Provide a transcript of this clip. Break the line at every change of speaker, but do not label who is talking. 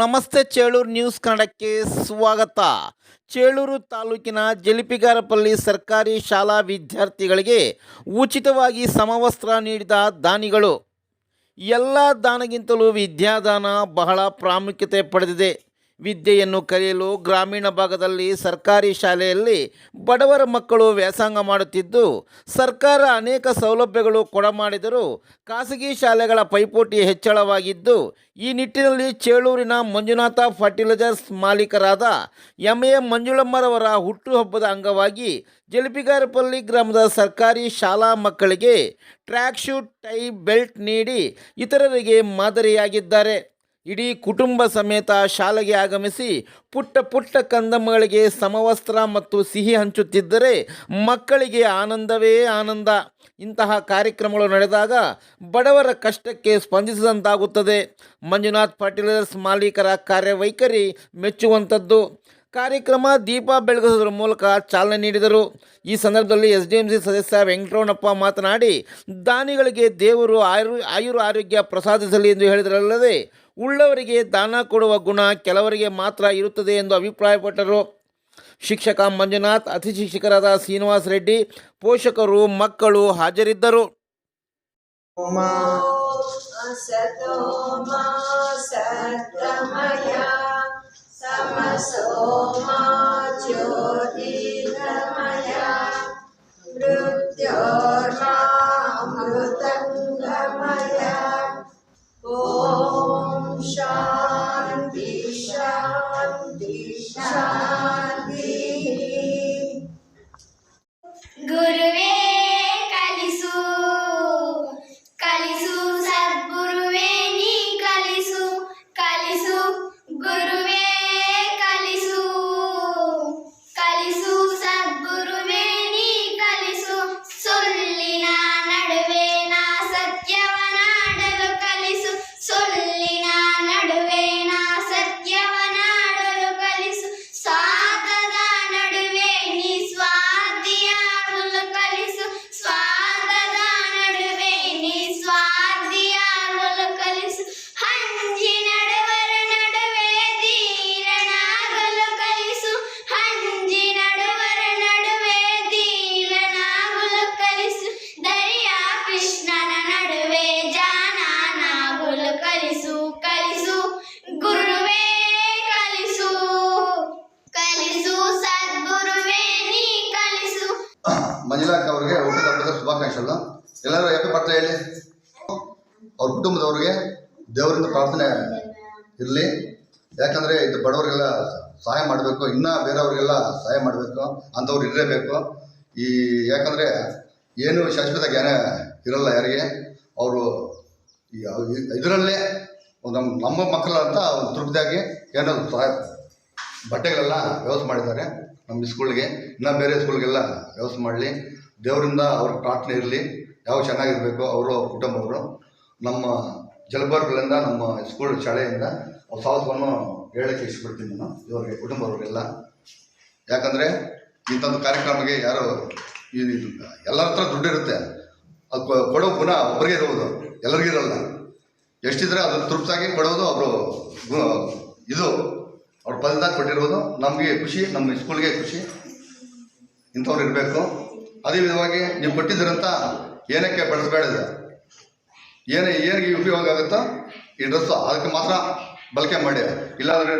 ನಮಸ್ತೆ ಚೇಳೂರು ನ್ಯೂಸ್ ಕನ್ನಡಕ್ಕೆ ಸ್ವಾಗತ. ಚೇಳೂರು ತಾಲೂಕಿನ ಜಲಿಪಿಗಾರಪಲ್ಲಿ ಸರ್ಕಾರಿ ಶಾಲಾ ವಿದ್ಯಾರ್ಥಿಗಳಿಗೆ ಉಚಿತವಾಗಿ ಸಮವಸ್ತ್ರ ನೀಡಿದ ದಾನಿಗಳು. ಎಲ್ಲ ದಾನಗಿಂತಲೂ ವಿದ್ಯಾದಾನ ಬಹಳ ಪ್ರಾಮುಖ್ಯತೆ ಪಡೆದಿದೆ. ವಿದ್ಯೆಯನ್ನು ಕಲಿಯಲು ಗ್ರಾಮೀಣ ಭಾಗದಲ್ಲಿ ಸರ್ಕಾರಿ ಶಾಲೆಯಲ್ಲಿ ಬಡವರ ಮಕ್ಕಳು ವ್ಯಾಸಂಗ ಮಾಡುತ್ತಿದ್ದು, ಸರ್ಕಾರ ಅನೇಕ ಸೌಲಭ್ಯಗಳು ಕೊಡಮಾಡಿದರೂ ಖಾಸಗಿ ಶಾಲೆಗಳ ಪೈಪೋಟಿ ಹೆಚ್ಚಳವಾಗಿದ್ದು, ಈ ನಿಟ್ಟಿನಲ್ಲಿ ಚೇಳೂರಿನ ಮಂಜುನಾಥ ಫರ್ಟಿಲೈಸರ್ಸ್ ಮಾಲೀಕರಾದ ಎಂ ಎ ಮಂಜುಳಮ್ಮರವರ ಹುಟ್ಟುಹಬ್ಬದ ಅಂಗವಾಗಿ ಜಲಪಿಗಾರಪಲ್ಲಿ ಗ್ರಾಮದ ಸರ್ಕಾರಿ ಶಾಲಾ ಮಕ್ಕಳಿಗೆ ಟ್ರ್ಯಾಕ್ ಶೂಟ್, ಟೈ ಬೆಲ್ಟ್ ನೀಡಿ ಇತರರಿಗೆ ಮಾದರಿಯಾಗಿದ್ದಾರೆ. ಇಡೀ ಕುಟುಂಬ ಸಮೇತ ಶಾಲೆಗೆ ಆಗಮಿಸಿ ಪುಟ್ಟ ಪುಟ್ಟ ಕಂದಮ್ಮಗಳಿಗೆ ಸಮವಸ್ತ್ರ ಮತ್ತು ಸಿಹಿ ಹಂಚುತ್ತಿದ್ದರೆ ಮಕ್ಕಳಿಗೆ ಆನಂದವೇ ಆನಂದ. ಇಂತಹ ಕಾರ್ಯಕ್ರಮಗಳು ನಡೆದಾಗ ಬಡವರ ಕಷ್ಟಕ್ಕೆ ಸ್ಪಂದಿಸಿದಂತಾಗುತ್ತದೆ. ಮಂಜುನಾಥ್ ಫರ್ಟಿಲೈಸರ್ಸ್ ಮಾಲೀಕರ ಕಾರ್ಯವೈಖರಿ ಮೆಚ್ಚುವಂಥದ್ದು. ಕಾರ್ಯಕ್ರಮ ದೀಪ ಬೆಳಗಿಸುವುದರ ಮೂಲಕ ಚಾಲನೆ ನೀಡಿದರು. ಈ ಸಂದರ್ಭದಲ್ಲಿ ಎಸ್ ಡಿ ಎಂ ಸಿ ಸದಸ್ಯ ವೆಂಕಟರಮಣಪ್ಪ ಮಾತನಾಡಿ, ದಾನಿಗಳಿಗೆ ದೇವರು ಆಯುರ್ ಆಯುರ್ ಆರೋಗ್ಯ ಪ್ರಸಾದಿಸಲಿ ಎಂದು ಹೇಳಿದರಲ್ಲದೆ, ಉಳ್ಳವರಿಗೆ ದಾನ ಕೊಡುವ ಗುಣ ಕೆಲವರಿಗೆ ಮಾತ್ರ ಇರುತ್ತದೆ ಎಂದು ಅಭಿಪ್ರಾಯಪಟ್ಟರು. ಶಿಕ್ಷಕ ಮಂಜುನಾಥ್, ಅತಿಥಿ ಶಿಕ್ಷಕರಾದ ಶ್ರೀನಿವಾಸ ರೆಡ್ಡಿ, ಪೋಷಕರು, ಮಕ್ಕಳು ಹಾಜರಿದ್ದರು.
ಸತೋಮ Namaste Om
Majo. ಕಲಿಸು ಕಲಿಸು, ಗುರುವೇ ಕಲಿಸು. ಕಲಿಸು, ಸದ್ಗುರುವೇ ನೀ ಕಲಿಸು.
ಮಂಜುನಾಥ್ ಅವರಿಗೆ ಹುಟ್ಟಿದ ಶುಭಾಕಾಂಕ್ಷೆಗಳು ಎಲ್ಲರೂ ಯಾಕೆ ಬರ್ತಾ ಹೇಳಿ. ಅವ್ರ ಕುಟುಂಬದವ್ರಿಗೆ ದೇವರಿಂದ ಪ್ರಾರ್ಥನೆ ಇರಲಿ. ಯಾಕಂದರೆ ಇದು ಬಡವರಿಗೆಲ್ಲ ಸಹಾಯ ಮಾಡಬೇಕು. ಇನ್ನೂ ಬೇರೆಯವ್ರಿಗೆಲ್ಲ ಸಹಾಯ ಮಾಡಬೇಕು. ಅಂಥವ್ರು ಇರಲೇಬೇಕು. ಈ ಯಾಕಂದರೆ ಏನು ಶಾಶ್ವತ ಜ್ಞಾನ ಇರಲ್ಲ ಯಾರಿಗೆ. ಅವರು ಇದರಲ್ಲೇ ನಮ್ಮ ನಮ್ಮ ಮಕ್ಕಳಂತ ಒಂದು ತೃಪ್ತಿಯಾಗಿ ಏನೋ ಸಹಾಯ ಬಟ್ಟೆಗಳೆಲ್ಲ ವ್ಯವಸ್ಥೆ ಮಾಡಿದ್ದಾರೆ. ನಮ್ಮ ಸ್ಕೂಲ್ಗೆ ಇನ್ನು ಬೇರೆ ಸ್ಕೂಲ್ಗೆಲ್ಲ ವ್ಯವಸ್ಥೆ ಮಾಡಲಿ. ದೇವರಿಂದ ಅವ್ರ ಪ್ರಾರ್ಥನೆ ಇರಲಿ. ಯಾವ ಚೆನ್ನಾಗಿರಬೇಕು ಅವರು, ಅವ್ರ ಕುಟುಂಬವರು ನಮ್ಮ ಜಲಬಾರ್ಗಳಿಂದ ನಮ್ಮ ಸ್ಕೂಲ್ ಶಾಲೆಯಿಂದ ಅವ್ರ ಸಾಹಸವನ್ನು ಹೇಳಕ್ಕೆ ಇಷ್ಟಪಡ್ತೀನಿ ನಾನು. ಇವ್ರಿಗೆ ಕುಟುಂಬವ್ರಿಗೆಲ್ಲ ಯಾಕಂದರೆ ಇಂಥದ್ದು ಕಾರ್ಯಕ್ರಮಕ್ಕೆ ಯಾರು ಎಲ್ಲರ ಹತ್ರ ದುಡ್ಡಿರುತ್ತೆ. ಅದು ಕೊಡೋ ಗುಣ ಒಬ್ಬರಿಗೆ ಇರುವುದು ಎಲ್ಲರಿಗೂ ಇರಲ್ಲ. ಎಷ್ಟಿದ್ರೆ ಅದನ್ನು ತೃಪ್ತಾಗಿ ಕೊಡೋದು ಅವರು ಇದು. ಅವ್ರ ಪದದಾಗ ಕೊಟ್ಟಿರೋದು ನಮಗೆ ಖುಷಿ, ನಮ್ಮ ಸ್ಕೂಲ್ಗೆ ಖುಷಿ. ಇಂಥವ್ರು ಇರಬೇಕು. ಅದೇ ವಿಧವಾಗಿ ನೀವು ಕೊಟ್ಟಿದ್ದೀರಂತ ಏನಕ್ಕೆ ಬಳಸಬೇಡಿದೆ ಏನೇ, ಏನಿಗೆ ಉಪಯೋಗ ಆಗುತ್ತೋ ಈ ಡ್ರೆಸ್ಸು ಅದಕ್ಕೆ ಮಾತ್ರ ಬಳಕೆ ಮಾಡಿ. ಇಲ್ಲಾಂದರೆ